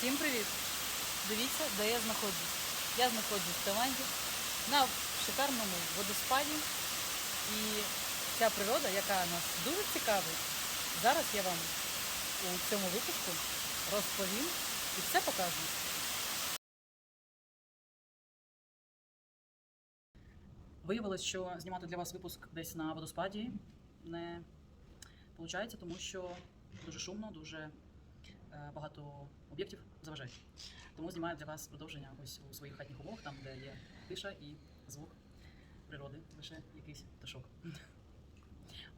Всім привіт! Дивіться, де я знаходжусь. Я знаходжусь в Таїланді на шикарному водоспаді. І ця природа, яка нас дуже цікавить, зараз я вам у цьому випуску розповім і все покажу. Виявилось, що знімати для вас випуск десь на водоспаді не виходить, тому що дуже шумно, дуже багато об'єктів заважають. Тому знімаю для вас продовження ось у своїх хатніх умовах, там, де є тиша і звук природи, лише якийсь пташок.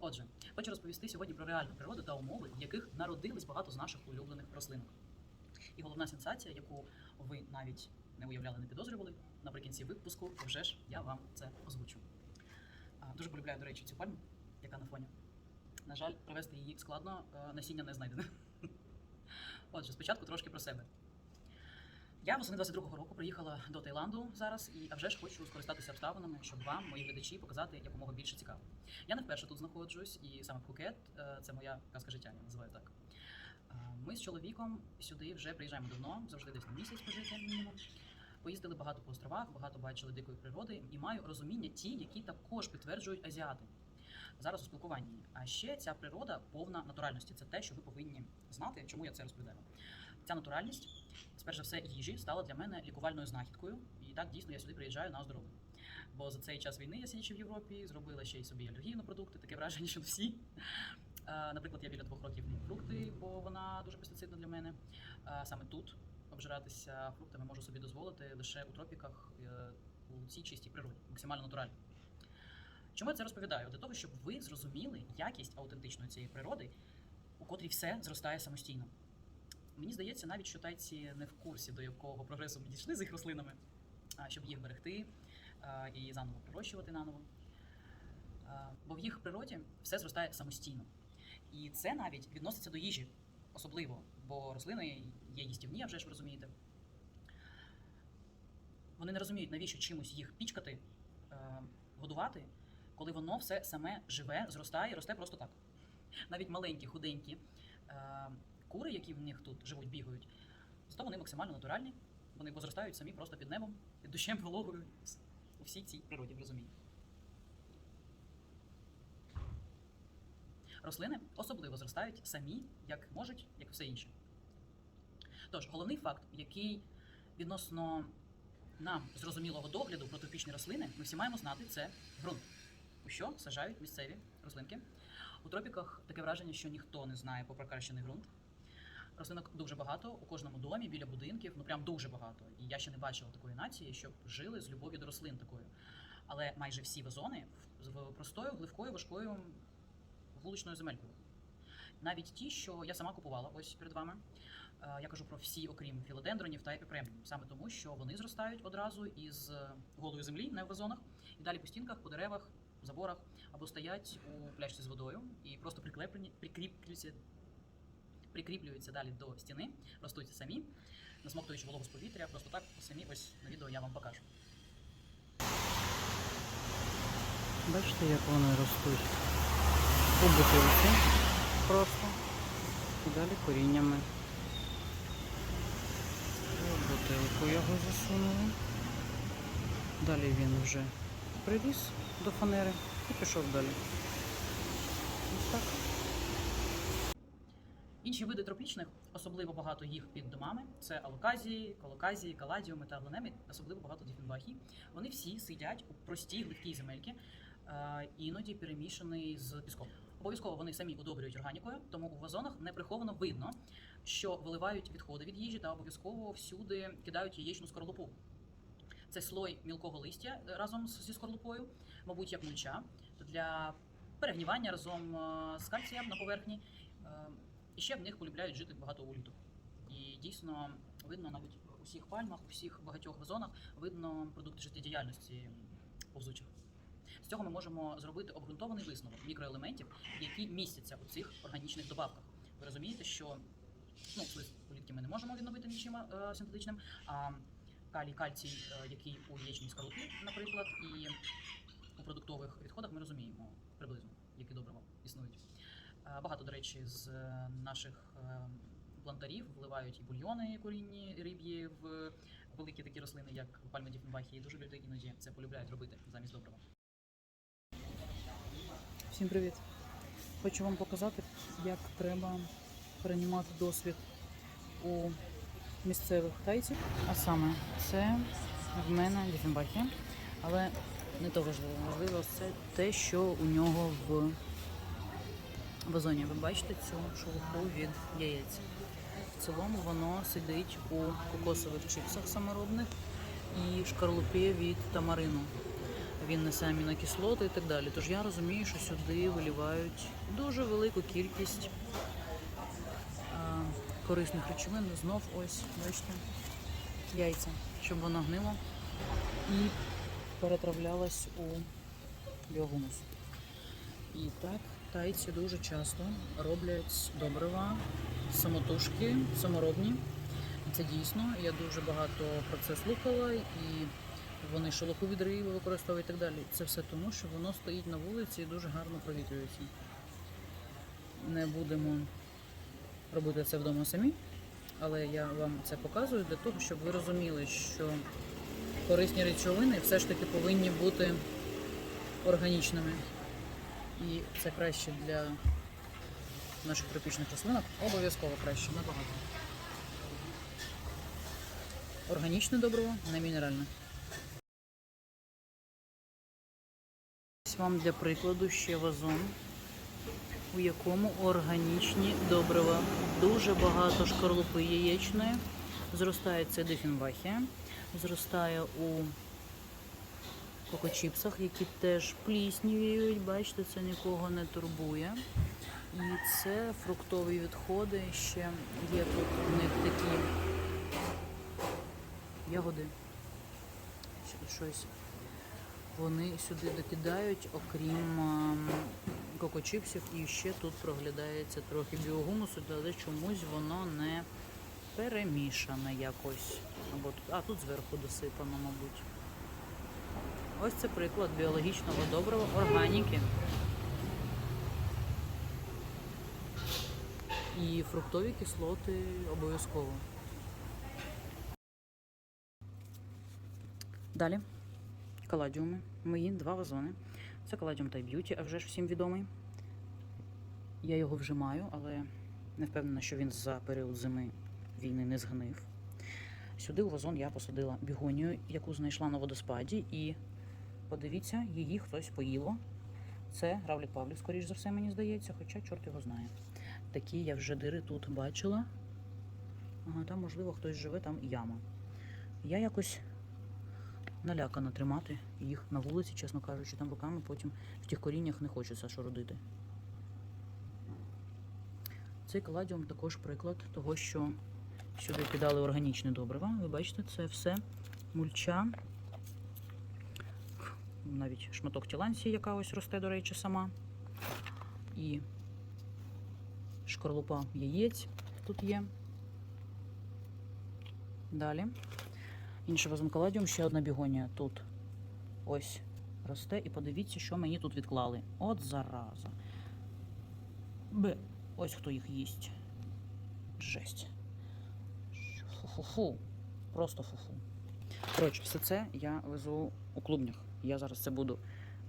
Отже, хочу розповісти сьогодні про реальну природу та умови, в яких народились багато з наших улюблених рослинок. І головна сенсація, яку ви навіть не уявляли, не підозрювали, наприкінці випуску вже ж я вам це озвучу. Дуже полюбляю, до речі, цю пальму, яка на фоні. На жаль, привезти її складно, е, насіння не знайдене. Отже, спочатку трошки про себе. Я восени 22-го року приїхала до Таїланду зараз і а вже ж хочу скористатися обставинами, щоб вам, мої глядачі, показати якомога більше цікаво. Я не вперше тут знаходжусь, і саме Пхукет це моя казка життя, я називаю так. Е, Ми з чоловіком сюди вже приїжджаємо давно, завжди десь на місяць пожити мінімум. Поїздили багато по островах, багато бачили дикої природи і маю розуміння ті, які також підтверджують азіати. Зараз у спілкуванні. А ще ця природа повна натуральності. Це те, що ви повинні знати, чому я це розповідаю. Ця натуральність, спершу за все, їжі стала для мене лікувальною знахідкою, і так дійсно я сюди приїжджаю на оздоровлення. Бо за цей час війни я сидячи в Європі, зробила ще й собі алергію на продукти, таке враження, що всі. Наприклад, я біля двох років не фрукти, бо вона дуже пестицидна для мене. Саме тут обжиратися фруктами можу собі дозволити лише у тропіках е, у цій чистій природі, максимально натурально. Чому я це розповідаю? Для того, щоб ви зрозуміли якість аутентичної цієї природи, у котрій все зростає самостійно. Мені здається, навіть що тайці не в курсі, до якого прогресу ми дійшли з їх рослинами, щоб їх берегти і заново пророщувати наново. Бо в їх природі все зростає самостійно. І це навіть відноситься до їжі, особливо, бо рослини є їстівні, а вже ж ви розумієте. Вони не розуміють, навіщо чимось їх пічкати, годувати, коли воно все саме живе, зростає росте просто так. Навіть маленькі, худенькі е, кури, які в них тут живуть, бігають, зато вони максимально натуральні, вони позростають самі просто під небом, під дощем, вологою, у всій цій природі, ви розумієте. Рослини особливо зростають самі, як можуть, як все інше. Тож, головний факт, який відносно нам зрозумілого догляду про тропічні рослини, ми всі маємо знати, це ґрунт. Що сажають місцеві рослинки. У тропіках таке враження, що ніхто не знає про прокращений ґрунт. Рослинок дуже багато у кожному домі, біля будинків, ну прям дуже багато. І я ще не бачила такої нації, щоб жили з любов'ю до рослин такою. Але майже всі вазони з простою, гливкою, важкою вуличною земелькою. Навіть ті, що я сама купувала ось перед вами. Е, Я кажу про всі, окрім філодендронів та епіпремнів, саме тому, що вони зростають одразу із е, голої землі, не в вазонах, і далі по стінках, по деревах, заборах або стоять у пляшці з водою і просто прикреплені, прикріплюються, прикріплюються далі до стіни, ростуть самі, насмоктуючи вологу з повітря, просто так самі ось на відео я вам покажу. Бачите, як вони ростуть у бутилці просто і далі коріннями. Бутилку його засунули. Далі він вже приріс до фанери і пішов далі. Ось так. Інші види тропічних, особливо багато їх під домами, це алоказії, колоказії, каладіуми та аглонеми, особливо багато діфенбахій. Вони всі сидять у простій гливкій земельки, е, іноді перемішані з піском. Обов'язково вони самі удобрюють органікою, тому у вазонах неприховано видно, що виливають відходи від їжі та обов'язково всюди кидають яєчну скорлупу. Це слой мілкого листя е, разом зі скорлупою, мабуть, як мульча для перегнівання разом е, з кальцієм на поверхні. Е, І ще в них полюбляють жити багато уліток. І дійсно видно навіть у всіх пальмах, у всіх багатьох вазонах видно продукти життєдіяльності повзучих. З цього ми можемо зробити обґрунтований висновок мікроелементів, які містяться у цих органічних добавках. Ви розумієте, що ну, слиз улітки ми не можемо відновити нічим е, синтетичним, а калій, кальцій, е, який у яєчній скорлупі, наприклад, і продуктових відходах ми розуміємо приблизно, які добрива існують. Е, Багато, до речі, з е, наших е, плантарів, вливають і бульйони курінні риб'ї в великі такі рослини, як пальми Діфенбахі. І дуже люди іноді це полюбляють робити замість добрива. Всім привіт! Хочу вам показати, як треба переймати досвід у місцевих тайців. А саме це в мене Діфенбахі, але не то важливо. Важливо це те, що у нього в вазоні. Ви бачите цю шелуху від яєць. В цілому воно сидить у кокосових чипсах саморобних і шкарлупі від тамарину. Він несе амінокислоти і так далі. Тож я розумію, що сюди вилівають дуже велику кількість корисних речовин. Знов ось, бачите, яйця, щоб воно гнило і перетравлялось у біогумус. І так, тайці дуже часто роблять добрива, самотужки, саморобні. Це дійсно. Я дуже багато про це слухала, і вони шолоху від використовують і так далі. Це все тому, що воно стоїть на вулиці і дуже гарно провітрюється. Не будемо робити це вдома самі, але я вам це показую для того, щоб ви розуміли, що корисні речовини все ж таки повинні бути органічними. І це краще для наших тропічних рослинок. Обов'язково краще, набагато. Органічне добриво, не мінеральне. Ось вам для прикладу ще вазон, у якому органічні добрива. Дуже багато шкарлупи яєчної. Зростає це дифінбахія, зростає у кокочіпсах, які теж пліснівіють. Бачите, це нікого не турбує. І це фруктові відходи. Ще є тут у них такі ягоди. Щось вони сюди докидають, окрім ем, кокочіпсів, і ще тут проглядається трохи біогумусу, але чомусь воно не перемішане якось. Або а тут зверху досипано, мабуть. Ось це приклад біологічного добрива органіки. І фруктові кислоти обов'язково. Далі каладіуми. Мої два вазони. Це каладіум Тай Б'юті, а вже ж всім відомий. Я його вже маю, але не впевнена, що він за період зими війни не згнив. Сюди у вазон я посадила бігонію, яку знайшла на водоспаді, і подивіться, її хтось поїло. Це Равлік Павлік, скоріш за все, мені здається, хоча чорт його знає. Такі я вже дири тут бачила. Ага, там, можливо, хтось живе, там яма. Я якось налякана тримати їх на вулиці, чесно кажучи, там руками потім в тих коріннях не хочеться що родити. Цей каладіум також приклад того, що сюди кидали органічне добрива. Ви бачите, це все мульча. Навіть шматок тіланції, яка ось росте, до речі, сама. І шкарлупа яєць тут є. Далі. Інший вазон каладіум, ще одна бігонія тут ось росте. І подивіться, що мені тут відклали. От зараза. Б. Ось хто їх їсть. Жесть. Фу-фу-фу. Просто фу-фу. Коротше, все це я везу у клубнях. Я зараз це буду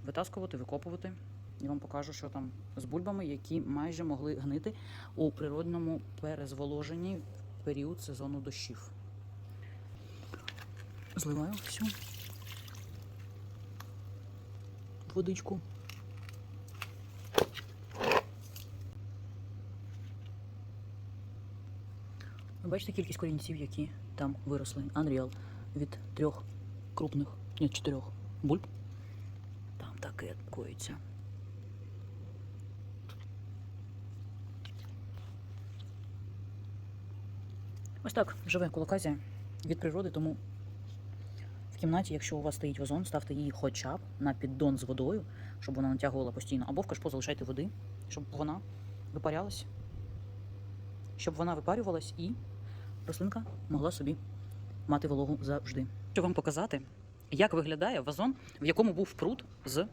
витаскувати, викопувати. І вам покажу, що там з бульбами, які майже могли гнити у природному перезволоженні в період сезону дощів. Зливаю всю водичку. Бачите кількість корінців, які там виросли. Unreal від трьох крупних, ні, чотирьох бульб. Там таке коїться. Ось так живе колоказія від природи, тому в кімнаті, якщо у вас стоїть вазон, ставте її хоча б на піддон з водою, щоб вона натягувала постійно, або в кашпо залишайте води, щоб вона випарялась, щоб вона випарювалась і рослинка могла собі мати вологу завжди. Хочу вам показати, як виглядає вазон, в якому був пруд з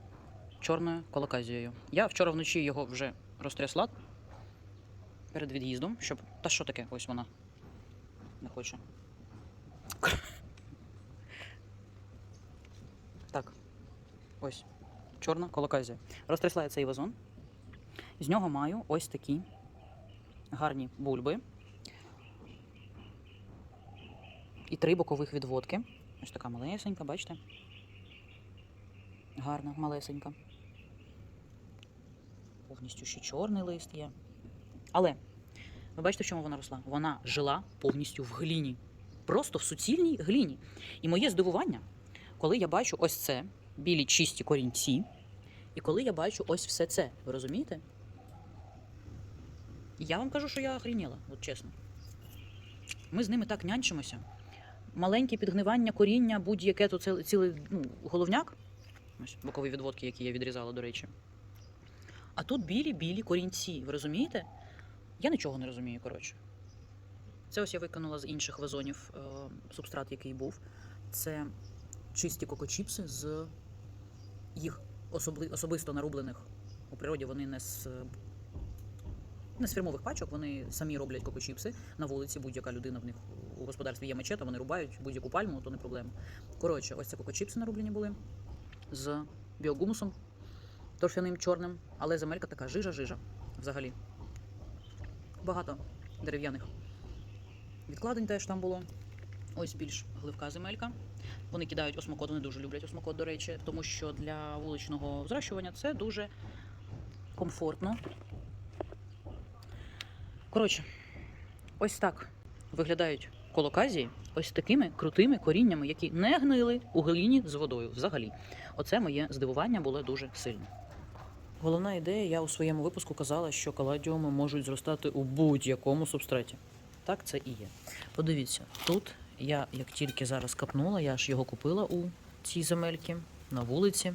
чорною колоказією. Я вчора вночі його вже розтрясла. перед від'їздом, щоб. Та що таке? Ось вона. Не хоче. Так. Ось. Чорна колоказія. Розтрясла я цей вазон. З нього маю ось такі гарні бульби. І три бокових відводки. Ось така малесенька, бачите? Гарна, малесенька. Повністю ще чорний лист є. Але ви бачите, в чому вона росла? Вона жила повністю в гліні. Просто в суцільній гліні. І моє здивування, коли я бачу ось це, білі чисті корінці, і коли я бачу ось все це, ви розумієте? Я вам кажу, що я охрініла, от чесно. Ми з ними так нянчимося. Маленьке підгнивання коріння, будь-яке то це цілий ну, головняк. Ось бокові відводки, які я відрізала, до речі. А тут білі-білі корінці. Ви розумієте? Я нічого не розумію, коротше. Це ось я викинула з інших вазонів е, субстрат, який був. Це чисті кокочіпси з їх особисто нарублених. У природі вони не з, не з фірмових пачок, вони самі роблять кокочіпси на вулиці. Будь-яка людина в них у господарстві є мачета, вони рубають будь-яку пальму, то не проблема. Коротше, ось це кокочіпси нарублені були з біогумусом торфяним чорним, але земелька така жижа-жижа взагалі. Багато дерев'яних відкладень теж там було. Ось більш гливка земелька. Вони кидають осмокот, вони дуже люблять осмокот, до речі, тому що для вуличного зрощування це дуже комфортно. Коротше, ось так виглядають колоказії, ось такими крутими коріннями, які не гнили у глині з водою взагалі. Оце моє здивування було дуже сильне. Головна ідея, я у своєму випуску казала, що каладіуми можуть зростати у будь-якому субстраті. Так це і є. Подивіться, тут я як тільки зараз капнула, я ж його купила у цій земельці на вулиці.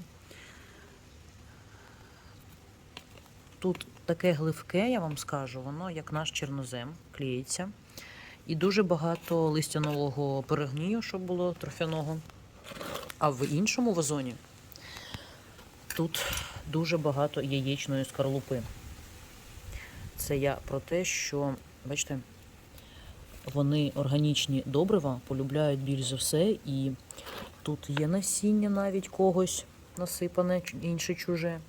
Тут таке гливке, я вам скажу, воно як наш чорнозем, клеїться. І дуже багато листяного перегнію, щоб було трофяного. А в іншому вазоні тут дуже багато яєчної скорлупи. Це я про те, що, бачите, вони органічні добрива полюбляють більш за все, і тут є насіння навіть когось насипане, інше чуже.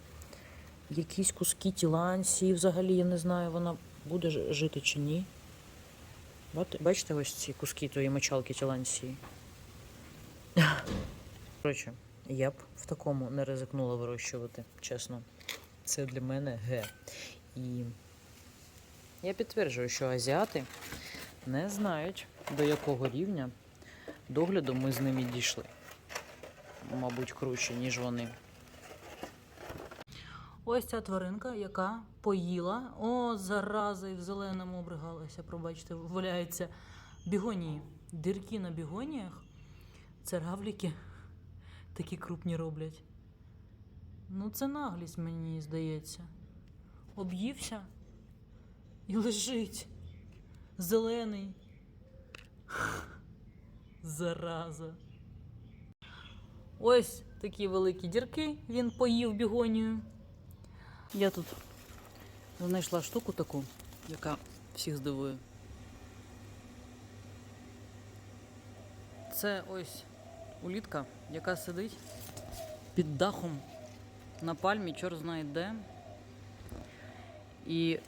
Якісь куски тіланції, взагалі, я не знаю, вона буде жити чи ні. Бачите, ось ці куски тої мочалки тіланції? Коротше, я б в такому не ризикнула вирощувати, чесно. Це для мене ге. І я підтверджую, що азіати не знають, до якого рівня догляду ми з ними дійшли. Мабуть, круче, ніж вони. Ось ця тваринка, яка поїла. О, зараза, і в зеленому обригалася, пробачте, валяється бігонії. Дірки на бігоніях. Це равліки такі крупні роблять. Ну, це наглість, мені здається. Об'ївся і лежить. Зелений. Зараза. Ось такі великі дірки він поїв бігонію. Я тут знайшла штуку таку, яка всіх здивує. Це ось улітка, яка сидить під дахом на пальмі, чор знає де. І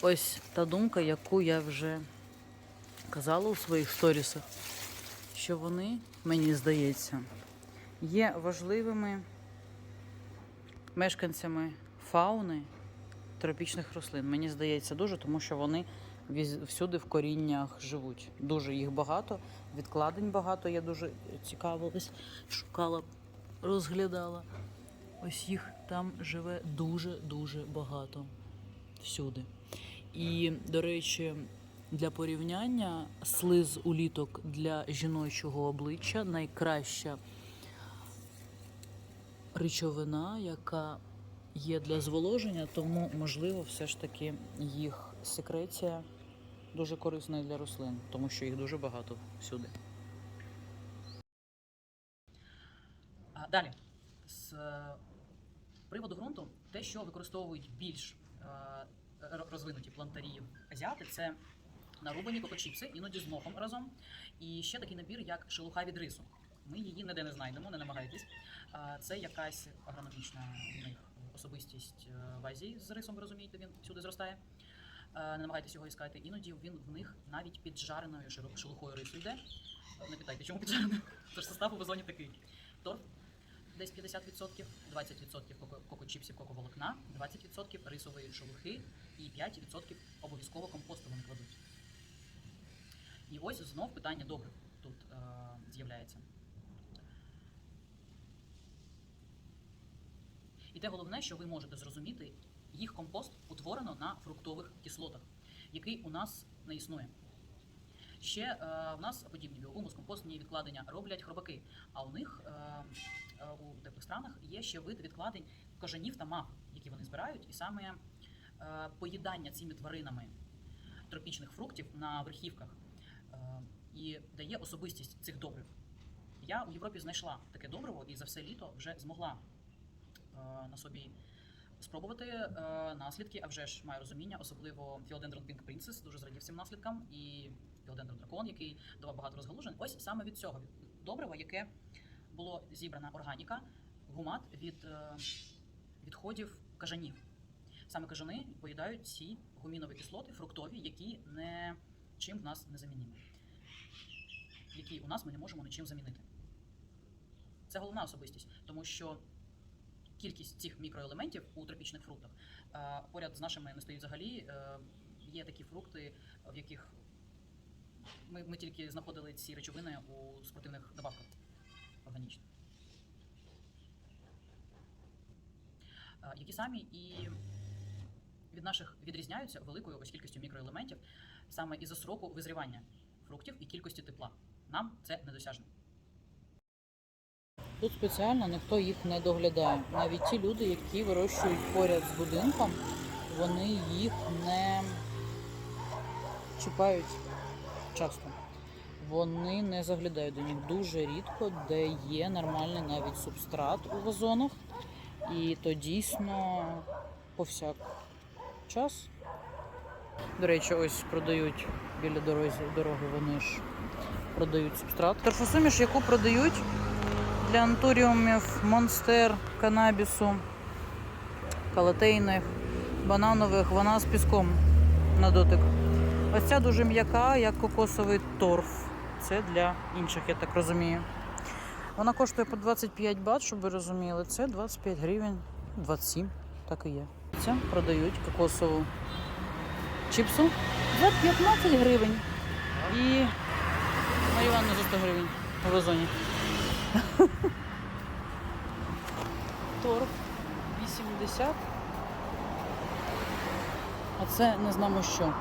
ось та думка, яку я вже казала у своїх сторісах, що вони, мені здається, є важливими мешканцями фауни тропічних рослин. Мені здається, дуже, тому що вони всюди в коріннях живуть. Дуже їх багато, відкладень багато. Я дуже цікавилась, шукала, розглядала. Ось їх там живе дуже-дуже багато всюди. І, до речі, для порівняння слиз уліток для жіночого обличчя найкраща речовина, яка є для зволоження, тому можливо все ж таки їх секреція дуже корисна для рослин, тому що їх дуже багато всюди. А, далі. З е, приводу ґрунту, те, що використовують більш е, розвинуті плантарі азіати це нарубані кокочіпси, іноді з мохом разом. І ще такий набір, як шелуха від рису. Ми її ніде не знайдемо, не намагайтесь. Це якась агрономічна в них особистість е, в Азії з рисом, розумієте, він всюди зростає. Е, Не намагайтесь його іскати. Іноді він в них навіть піджареною шелухою рису йде. Не питайте, чому піджареною? Тож состав у вазоні такий. Торф десь 50%, 20% коко- кокочіпсів коковолокна, 20% рисової шелухи і 5% обов'язково компосту вони кладуть. І ось знов питання добрив тут е, з'являється. І те головне, що ви можете зрозуміти, їх компост утворено на фруктових кислотах, який у нас не існує. Ще е, в нас подібні біогумус, компостні відкладення роблять хробаки, а у них е, е, у теплих странах є ще вид відкладень кажанів та мав, які вони збирають, і саме е, поїдання цими тваринами тропічних фруктів на верхівках е, і дає особистість цих добрив. Я у Європі знайшла таке добриво і за все літо вже змогла на собі спробувати е, наслідки, а вже ж маю розуміння, особливо Philodendron Pink Princess, дуже зрадів цим наслідкам, і Philodendron Dragon, який давав багато розгалужень. Ось саме від цього добрива, яке було зібрана органіка, гумат від е, відходів кажанів. Саме кажани поїдають ці гумінові кислоти, фруктові, які не чим в нас не замінімі, які у нас ми не можемо нічим замінити. Це головна особистість, тому що кількість цих мікроелементів у тропічних фруктах е, поряд з нашими не стоїть взагалі. Е, Є такі фрукти, в яких ми, ми тільки знаходили ці речовини у спортивних добавках органічних. Е, Які самі і від наших відрізняються великою ось кількістю мікроелементів саме із-за сроку визрівання фруктів і кількості тепла. Нам це недосяжно. Тут спеціально ніхто їх не доглядає. Навіть ті люди, які вирощують поряд з будинком, вони їх не чіпають часто. Вони не заглядають до них дуже рідко, де є нормальний навіть субстрат у вазонах. І то дійсно повсяк час. До речі, ось продають біля дорозі, дороги, вони ж продають субстрат. Торфосуміш, яку продають для анторіумів, монстер, канабісу, калатейних, бананових, вона з піском на дотик. Ось ця дуже м'яка, як кокосовий торф. Це для інших, я так розумію. Вона коштує по 25 бат, щоб ви розуміли. Це 25 гривень, 27, так і є. Це продають кокосову чіпсу за 15 гривень. І Маріванну за 100 гривень у вазоні. Торф 80. А це не знамо що.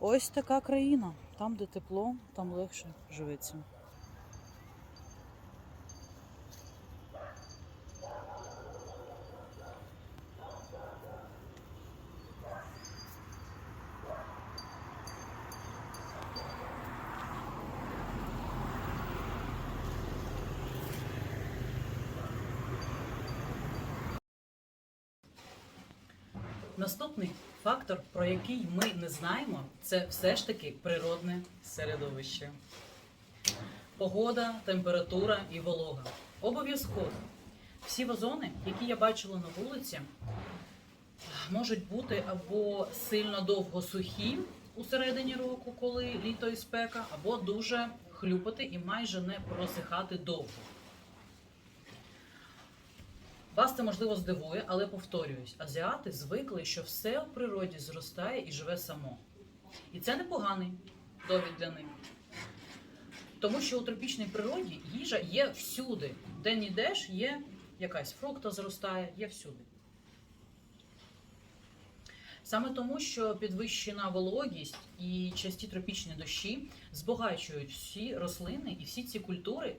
Ось така країна. Там, де тепло, там легше живеться. Наступний фактор, про який ми не знаємо, це все ж таки природне середовище. Погода, температура і волога. Обов'язково. Всі вазони, які я бачила на вулиці, можуть бути або сильно довго сухі у середині року, коли літо і спека, або дуже хлюпати і майже не просихати довго. Вас це можливо здивує, але повторююсь, азіати звикли, що все у природі зростає і живе само. І це непоганий довід для них. Тому що у тропічній природі їжа є всюди. Де не йдеш, є якась фрукта зростає, є всюди. Саме тому, що підвищена вологість і часті тропічні дощі збагачують всі рослини і всі ці культури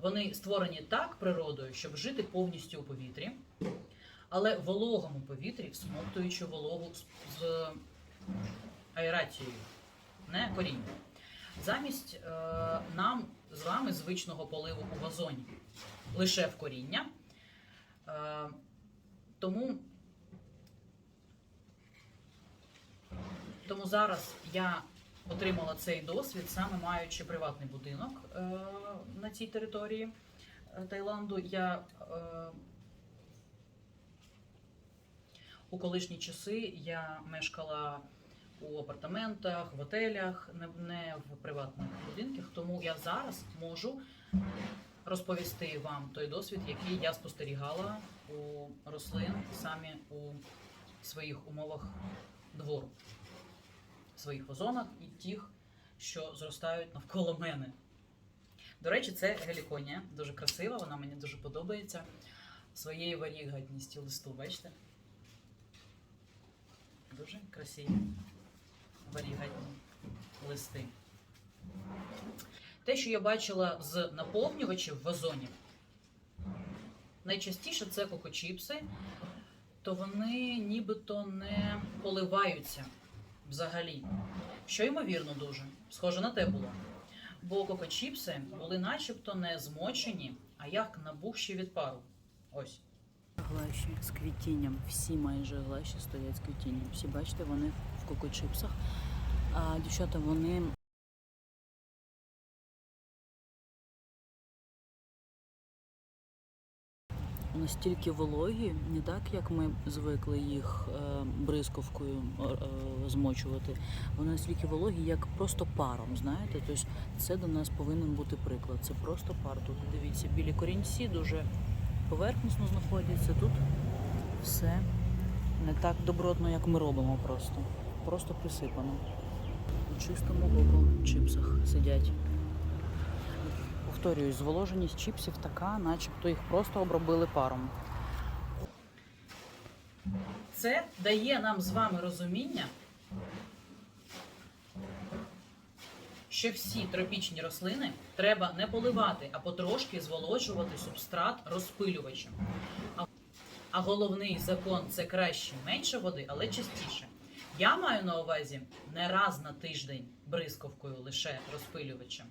Вони створені так природою, щоб жити повністю у повітрі, але в вологому повітрі, всмоктуючи вологу з, з аерацією, не коріння. Замість е, нам з вами звичного поливу у вазоні лише в коріння. Е, Тому, тому зараз я отримала цей досвід, саме маючи приватний будинок е, на цій території е, Таїланду. Я е, у колишні часи я мешкала у апартаментах, в отелях, не, в приватних будинках. Тому я зараз можу розповісти вам той досвід, який я спостерігала у рослин саме у своїх умовах двору, своїх вазонах і тих, що зростають навколо мене. До речі, це геліконія, дуже красива, вона мені дуже подобається своєю варігатністю листу, бачите? Дуже красиві варігатні листи. Те, що я бачила з наповнювачів вазонів, найчастіше це кокочіпси, то вони нібито не поливаються взагалі. Що ймовірно дуже, схоже на те було. Бо кокочіпси були начебто не змочені, а як набухші від пару. Ось. Глаші з квітінням. Всі майже глаші стоять з квітінням. Всі бачите, вони в кокочіпсах. А дівчата, вони настільки вологі, не так як ми звикли їх е, бризковкою е, е, змочувати. Вони настільки вологі, як просто паром. Знаєте, тобто це до нас повинен бути приклад. Це просто пар. Тут дивіться, білі корінці дуже поверхнісно знаходяться. Тут все не так добротно, як ми робимо просто. Просто присипано. У чистому коко-чипсах сидять. Повторюю, зволоженість чіпсів така, начебто їх просто обробили паром. Це дає нам з вами розуміння, що всі тропічні рослини треба не поливати, а потрошки зволожувати субстрат розпилювачем. А головний закон це краще менше води, але частіше. Я маю на увазі не раз на тиждень бризковкою лише розпилювачем,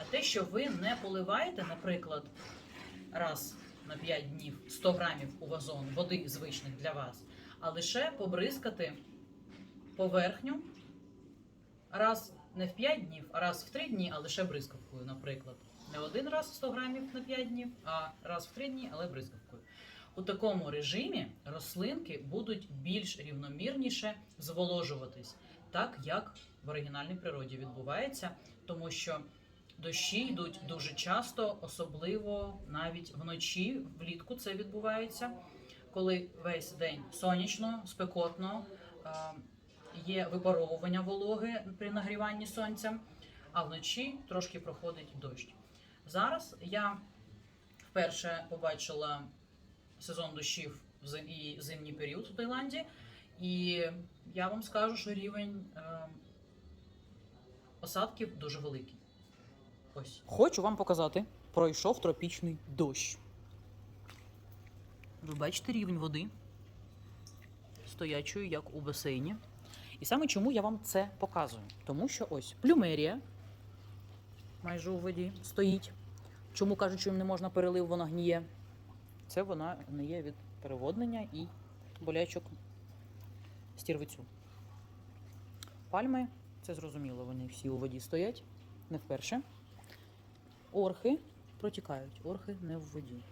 а те, що ви не поливаєте, наприклад, раз на 5 днів 100 грамів у вазон води звичних для вас, а лише побризкати поверхню раз не в 5 днів, а раз в 3 дні, а лише бризковкою, наприклад. Не один раз 100 грамів на 5 днів, а раз в 3 дні, але бризковкою. У такому режимі рослинки будуть більш рівномірніше зволожуватись, так як в оригінальній природі відбувається, тому що дощі йдуть дуже часто, особливо навіть вночі, влітку це відбувається, коли весь день сонячно, спекотно, е, є випаровування вологи при нагріванні сонця, а вночі трошки проходить дощ. Зараз я вперше побачила сезон дощів в і зимній період у Таїланді, і я вам скажу, що рівень е, осадків дуже великий. Ось. Хочу вам показати, пройшов тропічний дощ. Ви бачите рівень води, стоячої, як у басейні. І саме чому я вам це показую? Тому що ось плюмерія майже у воді стоїть. Чому кажуть, що їм не можна перелив, вона гніє. Це вона гниє від переводнення і болячок стірвицю. Пальми, це зрозуміло, вони всі у воді стоять, не вперше. Орхи протікають, орхи не в воді.